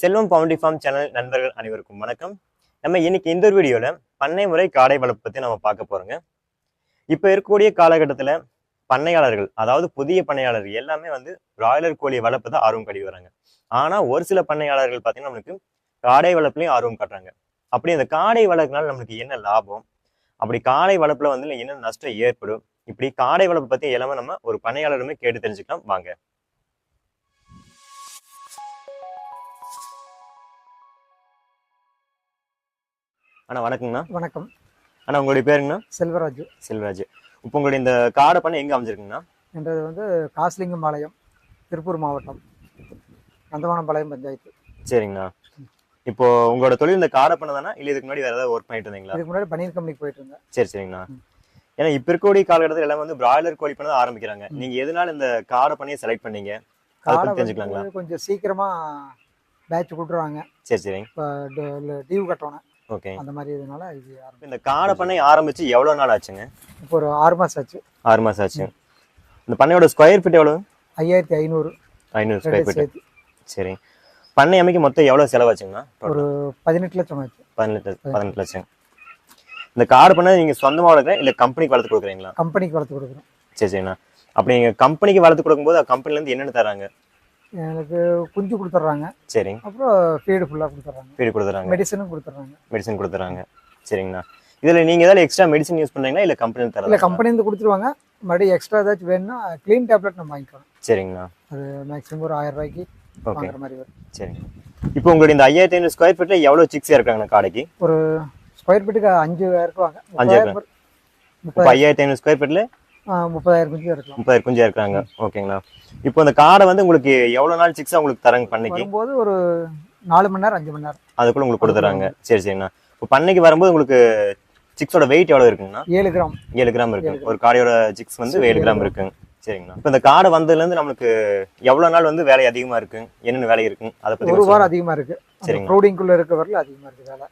செல்வம் bounty form channel நண்பர்கள் அனைவருக்கும் வணக்கம். நம்ம இன்னைக்கு இந்த ஒரு வீடியோவில் பண்ணை முறை காடை வளர்ப்பு பற்றி நம்ம பார்க்க போகிறோங்க இப்போ இருக்கக்கூடிய காலகட்டத்தில் பண்ணையாளர்கள் அதாவது புதிய பண்ணையாளர்கள் எல்லாமே வந்து பிராய்லர் கோழி வளர்ப்பு தான் ஆர்வம் கட்டி வராங்க. ஆனால் ஒரு சில பண்ணையாளர்கள் பார்த்தீங்கன்னா நம்மளுக்கு காடை வளர்ப்புலையும் ஆர்வம் காட்டுறாங்க. அப்படி அந்த காடை வளர்க்கனால நம்மளுக்கு என்ன லாபம்? அப்படி காடை வளர்ப்புல வந்து என்ன நஷ்டம் ஏற்படும்? இப்படி காடை வளர்ப்பு பற்றி எல்லாமே நம்ம ஒரு பண்ணையாளருமே கேட்டு தெரிஞ்சுக்கலாம். வாங்க. அண்ணா வணக்கங்கண்ணா. வணக்கம். அண்ணா உங்களுடைய பேருங்கண்ணா? செல்வராஜ். செல்வராஜ். இப்போ உங்களுடைய இந்த காடை பண்ணை எங்க அமைஞ்சிருக்குங்கண்ணா? என்றது வந்து காசிலிங்கம்பாளையம் திருப்பூர் மாவட்டம் நந்தவனம்பாளையம் பஞ்சாயத்து. சரிங்கண்ணா. இப்போ உங்களோட தொழில் இந்த காடை பண்ண தானே? இல்லை இதுக்கு முன்னாடி வேற ஏதாவது ஒர்க் பண்ணிட்டு இருந்தீங்களா? இதுக்கு முன்னாடி பன்னீர் கம்பெனிக்கு போயிட்டு இருந்தேன். சரி சரிங்கண்ணா. ஏன்னா இப்போ இருக்கக்கூடிய காலகட்டத்தில் எல்லாமே வந்து பிராய்லர் கோழி பண்ண ஆரம்பிக்கிறாங்க. ம். நீங்க எதனால இந்த காடை பண்ணியை செலக்ட் பண்ணீங்க? காடை தெரிஞ்சுக்கலாங்களா? கொஞ்சம் சீக்கிரமா பேட்ச் கொடுத்துருவாங்க. சரி சரிங்க. இப்போ டியூ கட்டணும். ஓகே. அந்த மாதிரி இதனால இது இந்த காடை பண்ணை ஆரம்பிச்சு எவ்வளவு நாள் ஆச்சுங்க? இப்போ ஒரு ஆறு மாசம் ஆச்சு. ஆறு மாசம் ஆச்சு. இந்த பண்ணையோட ஸ்கொயர் ஃபீட் எவ்வளவு? ஐயாயிரத்தி ஐநூறு. ஐநூறு ஸ்கொயர் ஃபீட் சரி. பண்ணை அமைக்க மொத்தம் எவ்வளவு செலவாச்சுங்கண்ணா? ஒரு பதினெட்டு லட்சம் ஆச்சு. பதினெட்டு பதினெட்டு. லட்சம். இந்த காடு பண்ண நீங்க சொந்தமா வளர்க்குறேன் இல்ல கம்பெனிக்கு வளர்த்து கொடுக்குறீங்களா? கம்பெனிக்கு வளர்த்து கொடுக்குறோம். சரி சரிண்ணா. அப்படி நீங்க கம்பெனிக்கு வளர்த்து கொடுக்கும்போது கம்பெனில இருந்து என்னென்ன தராங்க எனக்கு குஞ்சு கொடுத்துட்றாங்க. சரிங்க. அப்புறம் ஃபீடு ஃபுல்லாக கொடுத்துட்றாங்க. வீடு கொடுத்துறாங்க மெடிசனும் கொடுத்துட்றாங்க. மெடிசன் கொடுத்துறாங்க சரிங்கண்ணா. இதுல நீங்க ஏதாவது எக்ஸ்ட்ரா மெடிசன் யூஸ் பண்றீங்களா? இல்ல கம்பெனில இல்லை தராங்க கம்பெனிலேருந்து கொடுத்துருவாங்க. மறுபடியும் எக்ஸ்ட்ரா ஏதாச்சும் வேணும்னா க்ளீன் டேப்லெட் நம்ம வாங்கிக்கலாம். சரிங்கண்ணா. அது மேக்ஸிமம் ஒரு ஆயிரம் ரூபாய்க்கு வாங்குற மாதிரி வரும். சரிங்க. இப்போ உங்களுடைய இந்த ஐயாயிரத்தி ஐநூறு ஸ்கொயர் ஃபீட்ல எவ்வளவு சிக்ஸ் இருக்காங்கண்ணா காடைக்கு? ஒரு ஸ்கொயர் ஃபீட்டுக்கு அஞ்சு இருக்குவாங்க அஞ்சு முப்பதாயிரம் பேர். இப்போ ஐயாயிரத்தி ஐநூறு ஸ்கொயர் ஃபீட்ல ஆ, முப்பதாயிரம் குஞ்சு இருக்கலாம் முப்பதாயிரம் குஞ்சா இருக்காங்க. ஓகேங்களா? இப்போ இந்த காடை வந்து உங்களுக்கு எவ்வளவு நாள் சிக்ஸா உங்களுக்கு தராங்க பண்ணைக்கு? வரும்போது ஒரு நாலு மணி நேரம் அஞ்சு மணி நேரம். அதுக்குள்ள உங்களுக்கு கொடுத்துறாங்க. சரி சரிண்ணா. இப்போ பண்ணைக்கு வரும்போது உங்களுக்கு சிக்ஸோட வெயிட் எவ்வளவு இருக்குங்கண்ணா? ஏழு கிராம். ஏழு கிராம் இருக்கு. ஒரு காடையோட சிக்ஸ் வந்து ஏழு கிராம் இருக்குங்க. சரிங்கண்ணா. இப்போ இந்த காடை வந்ததுல இருந்து நம்மளுக்கு எவ்வளவு நாள் வந்து வேலை அதிகமா இருக்கு என்னென்ன வேலை இருக்கு அதை பத்தி ஒரு வாரம் அதிகமா இருக்கு. சரிங்க. ப்ரூடிங்குள்ள இருக்க வரல அதிகமா இருக்கு வேலை.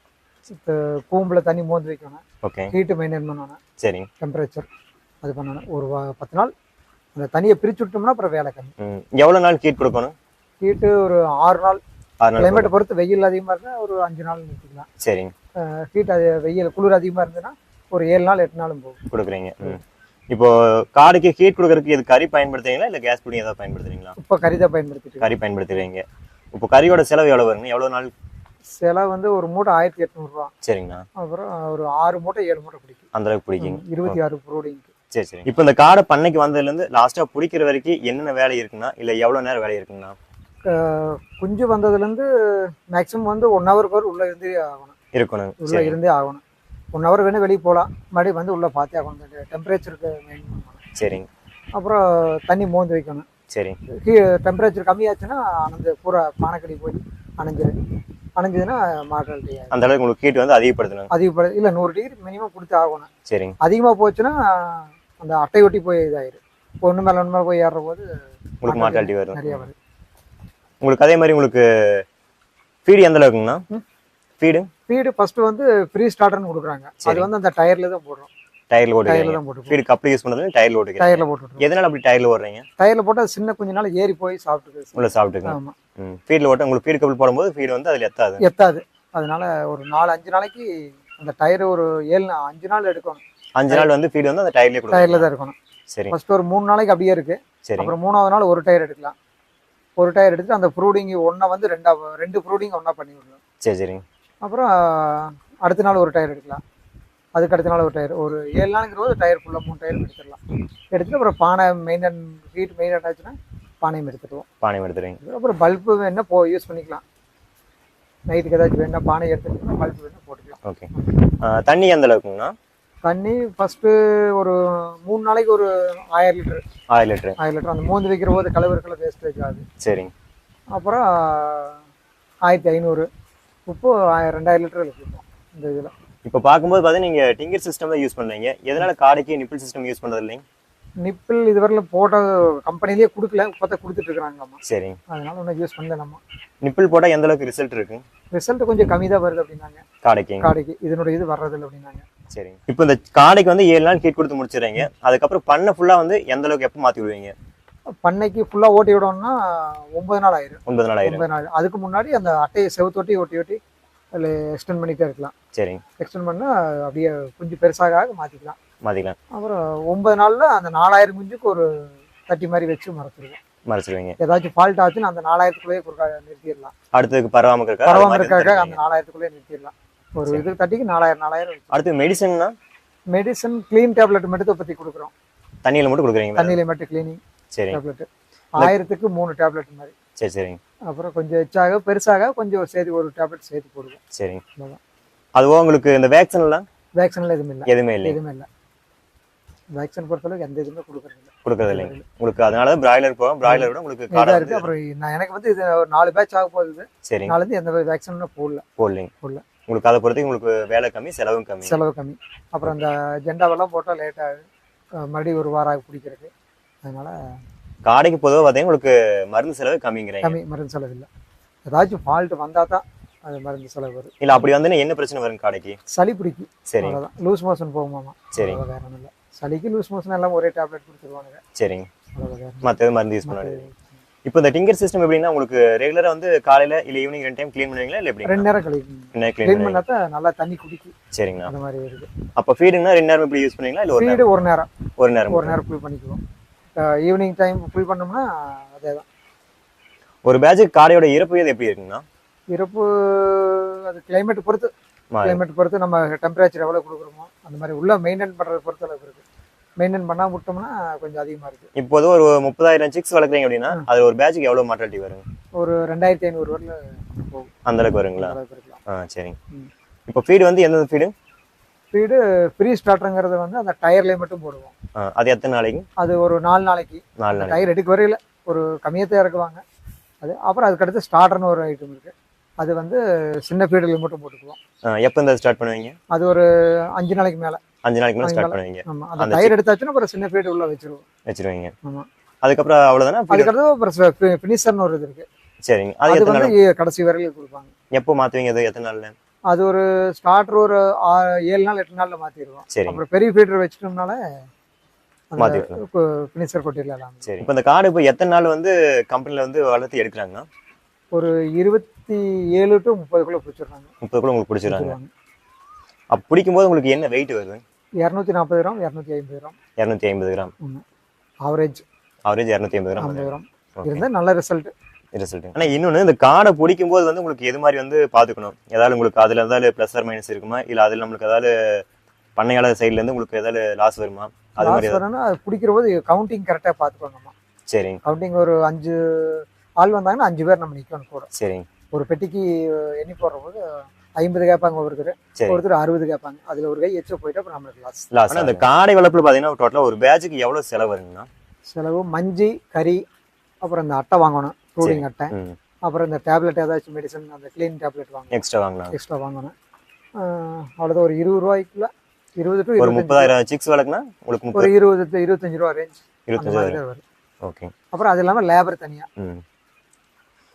இப்போ கூம்புல தண்ணி மோந்து வைக்கணும். ஓகே. ஹீட்டு மெயின்டைன் பண்ணணும். சரிங்க. டெம்பரேச்சர் அது பண்ணணும். ஒரு பத்து நாள். அந்த தண்ணியை பிரிச்சு விட்டோம்னா அப்புறம் வேலை கம்மி. ம். எவ்வளவு நாள் கீட் கொடுக்கணும்? ஹீட்டு ஒரு ஆறு நாள். கிளைமேட்டை பொறுத்து வெயில் அதிகமா இருந்தா ஒரு அஞ்சு நாள் நிறுத்திக்கலாம். சரிங்க. ஹீட் அது வெயில் குளிர் அதிகமா இருந்ததுன்னா ஒரு ஏழு நாள் எட்டு நாளும் போகும். கொடுக்குறீங்க. இப்போ காடைக்கு ஹீட் கொடுக்கறதுக்கு இது கறி பயன்படுத்துறீங்களா? இல்ல கேஸ் புடிங் ஏதாவது பயன்படுத்துறீங்களா? இப்போ கறி தான் பயன்படுத்திட்டு. கறி பயன்படுத்துறீங்க. இப்போ கறியோட செலவு எவ்வளவு வருங்க? எவ்வளவு நாள்? செலவு வந்து ஒரு மூட்டை ஆயிரத்தி எட்நூறுரூவா சரிங்கண்ணா. அப்புறம் ஒரு ஆறு மூட்டை ஏழு மூட்டை பிடிக்கும். அந்த அளவுக்கு பிடிக்குங்க. இருபத்தி ஆறு ப்ரோடிங்க்கு சரி சரி இப்போ இந்த காடை பண்ணைக்கு வந்ததுல இருந்து லாஸ்டா பிடிக்கிற வரைக்கும் என்னென்ன வேலை இருக்குன்னா இல்ல எவ்வளவு நேரம் வேலை இருக்குங்கண்ணா? குஞ்சு வந்ததுலேருந்து மேக்ஸிமம் வந்து ஒன் ஹவருக்கு வரை உள்ளே இருந்தே ஆகணும். இருக்கணும். உள்ளே இருந்தே ஆகணும். ஒன் ஹவர் வேணும் வெளியே போகலாம் மறுபடியும் வந்து உள்ளே பார்த்தே ஆகணும். டெம்பரேச்சருக்கு மெயின் பண்ணணும். சரிங்க. அப்புறம் தண்ணி மோந்து வைக்கணும். சரி. டெம்பரேச்சர் கம்மியாச்சுன்னா அணைஞ்சு பூரா பானைக்கடி போய் அணைஞ்சிரு. அணைஞ்சதுன்னா மார்டாலிட்டி அந்த அளவுக்கு உங்களுக்கு ஹீட் வந்து அதிகப்படுத்தணும். அதிகப்பட இல்லை நூறு டிகிரி மினிமம் கொடுத்து ஆகணும். சரிங்க. அதிகமாக போச்சுன்னா அந்த அட்டை ஒட்டி போய் இதாயிரும் ஒன்று மேலே ஒன்று மேலே போய் ஏறுற போது உங்களுக்கு மார்டாலிட்டி வரும். நிறைய வருது உங்களுக்கு அதே மாதிரி உங்களுக்கு ஃபீடு எந்த அளவுக்குங்கண்ணா. ஃபீடு ஃபீடு ஃபர்ஸ்ட் வந்து ஃப்ரீ ஸ்டார்டர்னு கொடுக்குறாங்க. அது. வந்து அந்த டயர்ல தான் போடுறோம். டயர்ல டயர்ல ஓட்டுறீங்க தான் போட்டு ஃபீடு கப்ல யூஸ் பண்றது டயர்ல ஓட்டுக்கிறீங்க டயர்ல போட்டுருக்கோம் எதனால அப்படி டயர்ல ஓடுறீங்க? டயர்ல போட்டு சின்ன கொஞ்ச நாள் ஏறி போய் சாப்பிட்டுது உள்ள சாப்பிட்டுங்க ஆமா. ஃபீட்ல ஓட்ட உங்களுக்கு ஃபீடு கப்பல் போடும்போது ஃபீடு வந்து அதுல எத்தாது. எத்தாது. அதனால ஒரு நாலு அஞ்சு நாளைக்கு அந்த டயர் ஒரு ஏழு அஞ்சு நாள் எடுக்கணும். அஞ்சு நாள் வந்து ஃபீடு வந்து அந்த டயர்லயே டயர்ல தான் இருக்கணும். சரி. ஃபர்ஸ்ட் ஒரு மூணு நாளைக்கு அப்படியே இருக்கு. சரி. அப்புறம் மூணாவது நாள் ஒரு டயர் எடுக்கலாம். ஒரு டயர் எடுத்துட்டு அந்த ப்ரூடிங் ஒன்றை வந்து ரெண்டா ரெண்டு ப்ரூடிங் ஒன்றா பண்ணி விடணும். சரி சரிங்க அப்புறம் அடுத்த நாள் ஒரு டயர் எடுக்கலாம். அதுக்கு அடுத்த நாள் ஒரு டயர் ஒரு ஏழு நாளுங்கிற போது டயர் ஃபுல்லாக மூணு டயர் எடுத்துடலாம். எடுத்துட்டு அப்புறம் பானை மெயின்டைன் ஹீட் மெயின்டைன் ஆச்சுன்னா பானையும் எடுத்துடுவோம். பானையம் எடுத்துறீங்க அப்புறம் பல்பு வேணா போ யூஸ் பண்ணிக்கலாம். நைட்டுக்கு ஏதாச்சும் வேணா பானை எடுத்துக்கிட்டோம்னா பல்பு வேணா போட்டுக்கலாம். ஓகே தண்ணி எந்த அளவுக்குங்கண்ணா? தண்ணி ஃபர்ஸ்ட்டு ஒரு மூணு நாளைக்கு ஒரு ஆயிரம் லிட்டர். ஆயிரம் லிட்டரு. ஆயிரம் லிட்டர். அந்த மூந்து வைக்கிற போது கலவருக்களை வேஸ்டேஜ் ஆகுது. சரிங்க. அப்புறம் ஆயிரத்தி ஐநூறு. உப்பு ஆயிரம் ரெண்டாயிரம் லிட்டர் வச்சுருக்கோம் இந்த இதில். இப்போ பார்க்கும்போது பார்த்தீங்கன்னா நீங்க டிங்கர் சிஸ்டம் தான் யூஸ் பண்றீங்க. எதனால காடைக்கு நிப்பிள் சிஸ்டம் யூஸ் பண்றது இல்லைங்க? நிப்பிள் இதுவரையிலும் போட்ட கம்பெனிலேயே கொடுக்கல. இப்போதான் கொடுத்துட்டு இருக்கிறாங்கம்மா சரிங்க. அதனால ஒன்றும் யூஸ் பண்ணல நம்ம. நிப்பிள் போட்டா எந்த அளவுக்கு ரிசல்ட் இருக்கு? ரிசல்ட் கொஞ்சம் கம்மி தான் வருது அப்படின்னாங்க. காடைக்கு. காடைக்கு. இதனுடைய இது வர்றதில்லை அப்படின்னாங்க. சரிங்க. இப்போ இந்த காடைக்கு வந்து ஏழு நாள் ஹீட் கொடுத்து முடிச்சிடுறீங்க. அதுக்கப்புறம் பண்ணை ஃபுல்லா வந்து எந்த அளவுக்கு எப்போ மாத்தி விடுவீங்க? பண்ணைக்கு ஃபுல்லாக ஓட்டி விடணும்னா ஒன்பது நாள் ஆயிரும். ஒன்பது நாள் ஆயிரும். ஒன்பது நாள். அதுக்கு முன்னாடி அந்த அட்டையை செவுத்தொட்டி ஒட்டி ஒட்டி அதில் எக்ஸ்டெண்ட் பண்ணிட்டே இருக்கலாம். சரிங்க. எக்ஸ்டெண்ட் பண்ணால் அப்படியே குஞ்சு பெருசாக மாற்றிக்கலாம் மாத்திக்கலாம். அப்புறம் ஒன்பது நாளில் அந்த நாலாயிரம் குஞ்சுக்கு ஒரு தட்டி மாதிரி வச்சு மறைச்சிருவோம் மறைச்சிருவீங்க ஏதாச்சும் ஃபால்ட் ஆச்சுன்னு அந்த நாலாயிரத்துக்குள்ளேயே நிறுத்திடலாம். அடுத்ததுக்கு பரவாம இருக்கா அது பரவாம மாதிரி இருக்காக. அந்த நாலாயிரத்துக்குள்ளேயே நிறுத்திடலாம். ஒரு இது தட்டிக்கு நாலாயிரம் நாலாயிரம் அடுத்து மெடிசன்னா மெடிசன் க்ளீன் டேப்லெட் மட்டும் பற்றி கொடுக்குறோம். தண்ணியில மட்டும் கொடுக்குறீங்களா? தண்ணியில மட்டும் க்ளீனிங் சரிங்க டேப்லெட் ஆயிரத்துக்கு மூணு டேப்லெட் மாதிரி. சரி சரிங்க. அப்புறம் கொஞ்சம் எச்சாக பெருசாக கொஞ்சம் சேர்த்து ஒரு டேப்லெட் சேர்த்து போடுவோம். சரிங்க. அதுவோ உங்களுக்கு இந்த வேக்சின் எல்லாம் வேக்சின்ல எதுவும் இல்லை. எதுவுமே இல்லை. எதுவுமே இல்லை. வேக்சின் பொறுத்தளவுக்கு எந்த இதுவுமே கொடுக்கறது கொடுக்கறது இல்லைங்க. உங்களுக்கு அதனால பிராய்லர் போகும் பிராய்லர் விட உங்களுக்கு காடை வந்து இருக்கு. அப்புறம் நான் எனக்கு வந்து இது ஒரு நாலு பேட்ச் ஆக போகுது. சரிங்க. நாலுலேருந்து எந்த வேக்சினும் போடல. போடலைங்க. போடல. உங்களுக்கு அதை பொறுத்து உங்களுக்கு வேலை கம்மி செலவும் கம்மி. செலவு கம்மி. அப்புறம் இந்த ஜெண்டாவெல்லாம் போட்டால் லேட்டாக மறுபடியும் ஒரு வாரம் ஆகும் பிடிக்கிறதுக்கு அதனால காடைக்கு பொதுவாக பார்த்தீங்கன்னா உங்களுக்கு மருந்து செலவு கம்மிங்கிறீங்க. கம்மி மருந்து செலவு இல்லை. ஏதாச்சும் ஃபால்ட் வந்தால் தான் அது மருந்து செலவு வரும். இல்ல அப்படி வந்து என்ன பிரச்சனை வரும் காடைக்கு? சளி பிடிக்கும். சரிங்க அவ்வளோதான் லூஸ் மோஷன் போகுமாமா சரிங்க அவ்வளோ வேற ஒன்றும் இல்லை. சளிக்கு லூஸ் மோஷன் எல்லாம் ஒரே டேப்லெட் கொடுத்துருவானுங்க சரிங்க. அவ்வளோ வேற மற்ற மருந்து யூஸ் பண்ண இப்போ இந்த டிங்கர் சிஸ்டம் எப்படின்னா உங்களுக்கு ரெகுலரா வந்து காலையில இல்ல ஈவினிங் ரெண்டு டைம் க்ளீன் பண்ணுவீங்களா? இல்ல எப்படி ரெண்டு நேரம் கழிக்கும் க்ளீன் பண்ணால் தான் நல்லா தண்ணி குடிக்கும். சரிங்கண்ணா. அந்த மாதிரி இருக்கு. அப்போ ஃபீடுங்கன்னா ரெண்டு நேரம் இப்படி யூஸ் பண்ணுவீங்களா? இல்ல ஒரு நேரம்? ஃபீடு ஒரு நேரம். ஒரு நேரம் ஒரு நேரம் ஃபுல் பண்ணிக்குவோம். ஈவினிங் டைம் ஃபுல் பண்ணோம்னா அதே தான் ஒரு பேட்சுக்கு காடையோட இறப்பு வீதம் எப்படி இருக்குங்கண்ணா? இறப்பு அது கிளைமேட் பொறுத்து. கிளைமேட் பொறுத்து நம்ம டெம்பரேச்சர் எவ்வளோ கொடுக்குறோமோ அந்த மாதிரி உள்ள மெயின்டைன் பண்ணுறத பொறுத்த அளவுக்கு இருக்கு. மெயின்டைன் பண்ணால் விட்டோம்னா கொஞ்சம் அதிகமாக இருக்கு. இப்போது ஒரு முப்பதாயிரம் சிக்ஸ் வளர்க்குறீங்க அப்படின்னா அது ஒரு பேட்சுக்கு எவ்வளவு மார்டாலிட்டி வரும் ஒரு ரெண்டாயிரத்தி ஐநூறு வரல போகும். அந்த அளவுக்கு வருங்களா ஆ சரிங்க. இப்போ ஃபீடு வந்து எந்தெந்த ஃபீடு ஃபீடு ஃப்ரீ ஸ்டார்டருங்கிறது வந்து அந்த டயர்லேயே மட்டும் போடுவோம். அது எத்தனை நாளைக்கு? அது ஒரு நாலு நாளைக்கு. நாலு டயர் எடுக்க வரையில ஒரு கம்மியத்தை இறக்குவாங்க. அது அப்புறம் அதுக்கடுத்து ஸ்டார்டர்னு ஒரு ஐட்டம் இருக்கு. அது வந்து சின்ன ஃபீடில் மட்டும் போட்டுக்குவோம். எப்போ இந்த ஸ்டார்ட் பண்ணுவீங்க? அது ஒரு அஞ்சு நாளைக்கு மேலே. அஞ்சு நாளைக்கு மேலே ஸ்டார்ட். பண்ணுவீங்க. அந்த டயர் எடுத்தாச்சுன்னா அப்புறம் சின்ன ஃபீடு உள்ள வச்சிருவோம். வச்சிருவீங்க. ஆமாம் அதுக்கப்புறம் அவ்வளோதானே அதுக்கடுத்து அப்புறம் ஃபினிஷர்னு ஒரு இது இருக்கு. சரிங்க. அது எத்தனை வந்து நாள்? கடைசி வரையில கொடுப்பாங்க. எப்போ மாற்றுவீங்க அது? எத்தனை நாள்ல? அது ஒரு ஸ்டார்டர் ஒரு ஏழு நாள் எட்டு நாள்ல மாத்திடுவோம் சரிங்க. அப்புறம் பெரிய ஃபீடர் வச்சிட்டோம்னால. ஃபினிஷர் கொட்டிடலாம் சரி. இப்போ இந்த காடு இப்போ எத்தனை நாள் வந்து கம்பெனியில் வந்து வளர்த்து எடுக்கிறாங்கன்னா ஒரு இருபத்தி ஏழு டு முப்பதுக்குள்ள பிடிச்சிடுறாங்க. முப்பதுக்குள்ள உங்களுக்கு பிடிச்சிடுறாங்க. பிடிச்சிருவாங்க அப்போ பிடிக்கும்போது உங்களுக்கு என்ன வெயிட் வருது? இரநூத்தி நாற்பது கிராம் இரநூத்தி ஐம்பது கிராம். இரநூத்தி ஐம்பது கிராம். ஆவரேஜ் ஆவரேஜ் இரநூத்தி ஐம்பது கிராம். ஐம்பது கிராம். இருந்தால் நல்ல ரிசல்ட் ரிசல்ட் ஆனால் இன்னொன்று இந்த காடை பிடிக்கும்போது வந்து உங்களுக்கு எது மாதிரி வந்து பார்த்துக்கணும் ஏதாவது உங்களுக்கு அதில் ஏதாவது ப்ளஸ் ஆர் மைனஸ் இருக்குமா? இல்லை அதில் நம்மளுக்கு ஏதாவது பண்ணையாளர் சைட்லேருந்து உங்களுக்கு ஏதாவது லாஸ் வருமா? அது மாதிரி வரணும்னா அது பிடிக்கிற போது கவுண்டிங் கரெக்டாக பார்த்துக்கோங்கம்மா சரிங்க. கவுண்டிங் ஒரு அஞ்சு ஆள் வந்தாங்கன்னா அஞ்சு பேர் நம்ம நிற்கணும் கூட. சரிங்க. ஒரு பெட்டிக்கு எண்ணி போடுற போது ஐம்பது கேட்பாங்க ஒருத்தர் ஒருத்தர் அறுபது கேட்பாங்க அதில் ஒரு கை எச்ச போயிட்டு அப்புறம் நம்மளுக்கு லாஸ் லாஸ் இந்த காடை வளர்ப்பில் பார்த்தீங்கன்னா டோட்டலாக ஒரு பேட்சுக்கு எவ்வளோ செலவு வருங்கண்ணா செலவு மஞ்சி கறி அப்புறம் இந்த அட்டை வாங்கணும். ப்ரூடிங் அட்டை. அப்புறம் இந்த டேப்லெட் ஏதாச்சும் மெடிசன் அந்த க்ளீன் டேப்லெட் வாங்கணும். எக்ஸ்ட்ரா வாங்கலாம். எக்ஸ்ட்ரா வாங்கணும். அவ்வளோதான் ஒரு இருபது ரூபாய்க்குள்ள இருபது டு ஒரு இருபத்தஞ்சு. முப்பதாயிரம் சிக்ஸ் வளர்க்குனா உங்களுக்கு ஒரு இருபது இருபத்தஞ்சு ரூபா ரேஞ்ச் அந்த வரும். ஓகே அப்புறம் அது இல்லாமல் லேபர் தனியாக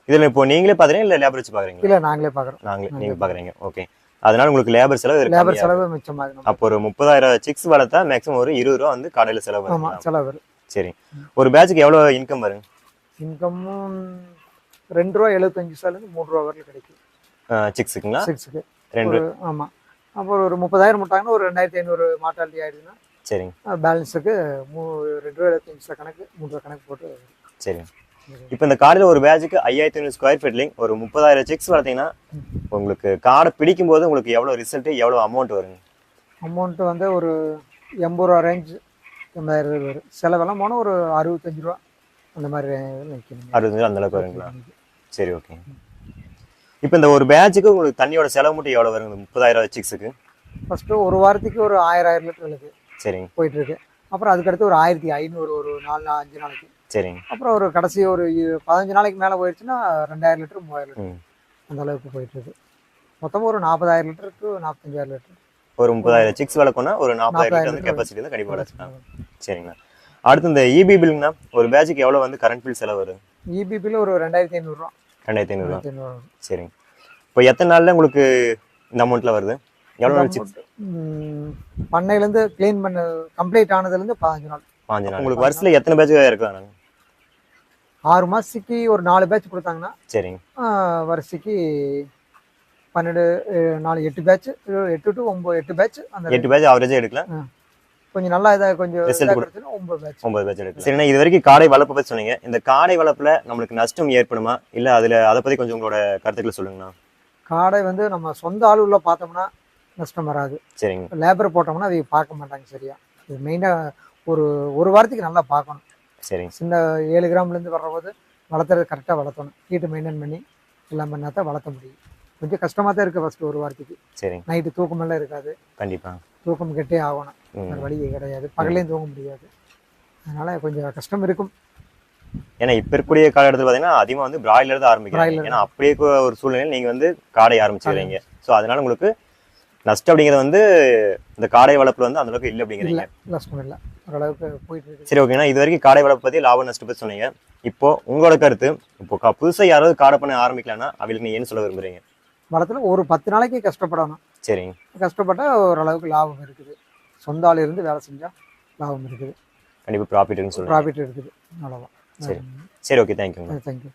இதில் இப்போ நீங்களே பார்க்குறீங்க இல்லை லேபர் வச்சு பார்க்குறீங்களா? இல்லை நாங்களே பார்க்குறோம். நாங்களே நீங்கள் பார்க்குறீங்க. ஓகே. அதனால உங்களுக்கு லேபர் செலவு லேபர் செலவு மிச்சமாகும். அப்போ ஒரு முப்பதாயிரம் சிக்ஸ் வளர்த்தா மேக்ஸிமம் ஒரு இருபது ரூபா வந்து கடையில் செலவு ஆமாம் செலவு சரி. ஒரு பேட்சுக்கு எவ்வளோ இன்கம் வரும்? இன்கமும் ரெண்டு ரூபா எழுபத்தஞ்சு சாலேருந்து மூணு ரூபா வரைக்கும் கிடைக்கும். சிக்ஸுக்குங்களா சிக்ஸுக்கு ரெண்டு ஆமாம் அப்புறம் ஒரு முப்பதாயிரம் முட்டாங்கன்னா ஒரு ரெண்டாயிரத்தி ஐநூறு மாட்டாலிட்டி ஆயிடுதுன்னா சரிங்க. பேலன்ஸுக்கு மூ ரெண்டு ரூபா எழுபத்தஞ்சு கணக்கு மூணு ரூபா கணக்கு போட்டு சரி இப்போ இந்த காடையில் ஒரு பேட்சுக்கு ஐயாயிரத்தி ஐநூறு ஸ்கொயர் ஃபீட்லிங் ஒரு முப்பதாயிரம் சிக்ஸ் வளர்த்தீங்கன்னா உங்களுக்கு காடை பிடிக்கும் போது உங்களுக்கு எவ்வளோ ரிசல்ட் எவ்வளோ அமௌண்ட் வருங்க? அமௌண்ட்டு வந்து ஒரு எண்பது ரூபா ரேஞ்ச் எண்பதாயிரம் ரூபாய் வரும். செலவெல்லாம் போனால் ஒரு அறுபத்தஞ்சு ரூபா அந்த மாதிரி நிற்கணும். அறுபது அந்த அளவுக்கு வருங்களா? சரி ஓகே இப்போ இந்த ஒரு பேட்சுக்கு உங்களுக்கு தண்ணியோட செலவு மட்டும் எவ்வளோ வருங்க? முப்பதாயிரம் சிக்ஸுக்கு ஃபஸ்ட்டு ஒரு வாரத்துக்கு ஒரு ஆயிரம் ஆயிரம் லிட்டர் இருக்கு சரிங்க. போயிட்டு இருக்கு. அப்புறம் அதுக்கடுத்து ஒரு ஆயிரத்தி ஐநூறு ஒரு நாலு அஞ்சு நாளைக்கு. சரிங்க. அப்புறம் ஒரு கடைசி ஒரு பதினஞ்சு நாளைக்கு மேலே போயிடுச்சுன்னா ரெண்டாயிரம் லிட்டர் மூவாயிரம் லிட்டர் அந்த அளவுக்கு போயிட்டு இருக்கு மொத்தம் ஒரு நாற்பதாயிரம் லிட்டருக்கு நாற்பத்தஞ்சாயிரம் லிட்டர். ஒரு முப்பதாயிரம் சிக்ஸ் வளர்க்கணும்னா ஒரு நாற்பதாயிரம் லிட்டர் வந்து கெப்பாசிட்டி வந்து கண்டிப்பாக வளர்த்துக்கலாம். சரிங்கண்ணா அடுத்து இந்த இபி பில்லுங்கண்ணா ஒரு பேட்சுக்கு எவ்வளோ வந்து கரண்ட் பில் செலவு வரும்? இபிபியில் ஒரு ரெண்டாயிரத்தி ஐநூறுரூவா ரெண்டாயிரத்தி ஐநூறுரூவா ரெண்டாயிரத்தி ஐநூறுரூவா. சரிங்க. இப்போ எத்தனை நாளில் உங்களுக்கு இந்த அமௌண்ட்டில் வருது? எவ்வளோ நாள் சிக்ஸ் ம், பண்ணையிலேருந்து க்ளீன் பண்ண கம்ப்ளீட் ஆனதுலேருந்து பதினஞ்சு நாள். பாஞ்சு நாள் உங்களுக்கு வருஷத்தில் எத்தனை பேட்ச் இருக்கலாம் ஆறு மாதத்துக்கு ஒரு நாலு பேட்ச் கொடுத்தாங்கன்னா சரிங்க. வருஷத்துக்கு பன்னெண்டு நாலு எட்டு பேட்ச் எட்டு டு ஒம்பது எட்டு பேட்ச் அந்த எட்டு பேட்ச் ஆவரேஜா எடுக்கலாம் கொஞ்சம் நல்லா இதாக கொஞ்சம் ஒம்பது பேட்ச் ஒன்பது பேட்ச் எடுக்கலாம் சரிண்ணா இது வரைக்கும் காடை வளர்ப்பு பத்தி சொன்னீங்க. இந்த காடை வளர்ப்புல நம்மளுக்கு நஷ்டம் ஏற்படுமா? இல்ல அதுல அதை பத்தி கொஞ்சம் உங்களோட கருத்துக்களை சொல்லுங்கண்ணா. காடை வந்து நம்ம சொந்த ஆள் உள்ள பார்த்தோம்னா நஷ்டம் வராது. சரிங்க. லேபர் போட்டோம்னா அதை பார்க்க மாட்டாங்க சரியா. இது மெயினாக ஒரு ஒரு வாரத்துக்கு நல்லா பார்க்கணும். சரிங்க. சின்ன ஏழு கிராம்லேருந்து வர்றபோது வளர்த்துறது கரெக்டாக வளர்த்தணும். ஹீட்டு மெயின்டைன் பண்ணி எல்லாம் பண்ணால் தான் வளர்த்த முடியும். கொஞ்சம் கஷ்டமாக தான் இருக்குது ஃபஸ்ட்டு ஒரு வாரத்துக்கு. சரிங்க. நைட்டு தூக்கமெல்லாம் இருக்காது. கண்டிப்பா. தூக்கம் கெட்டே ஆகணும். வழியே கிடையாது. பகலையும் தூங்க முடியாது. அதனால் கொஞ்சம் கஷ்டம் இருக்கும். ஏன்னா இப்ப இருக்கக்கூடிய காலகட்டத்தில் பாத்தீங்கன்னா அதிகமா வந்து பிராய்லர் தான் ஆரம்பிக்கிறாங்க. ஏன்னா அப்படியே ஒரு சூழ்நிலையில் நீங்க வந்து காடை ஆரம்பிச்சுக்கிறீங்க ஸோ அதனால உங்களுக்கு நஷ்டம் அப்படிங்கிறது வந்து இந்த காடை வளர்ப்புல வந்து அந்த அளவுக்கு இல்லை அப்படிங்கிறீங்க. கஷ்டம் இல்லை. ஓரளவுக்கு போயிட்டு சரி ஓகேண்ணா. இது வரைக்கும் காடை வளர்ப்பு பத்தி லாபம் நஷ்டம் பத்தி சொன்னீங்க. இப்போ உங்களோட கருத்து இப்போ கா- புதுசா யாராவது காடை பண்ண ஆரம்பிக்கலாம்னா அவங்களுக்கு நீங்க என்ன சொல்ல விரும்புறீங்க? வளத்தில் ஒரு பத்து நாளைக்கு கஷ்டப்படணும். சரிங்க. கஷ்டப்பட்டால் ஓரளவுக்கு லாபம் இருக்குது. சொந்த ஆள் இருந்து வேலை செஞ்சால் லாபம் இருக்குது. கண்டிப்பா ப்ராஃபிட்னு சொல்லுங்க ப்ராஃபிட் இருக்குது. அவ்வளோதான் சரி. சரி ஓகே. தேங்க்யூங்க தேங்க்யூ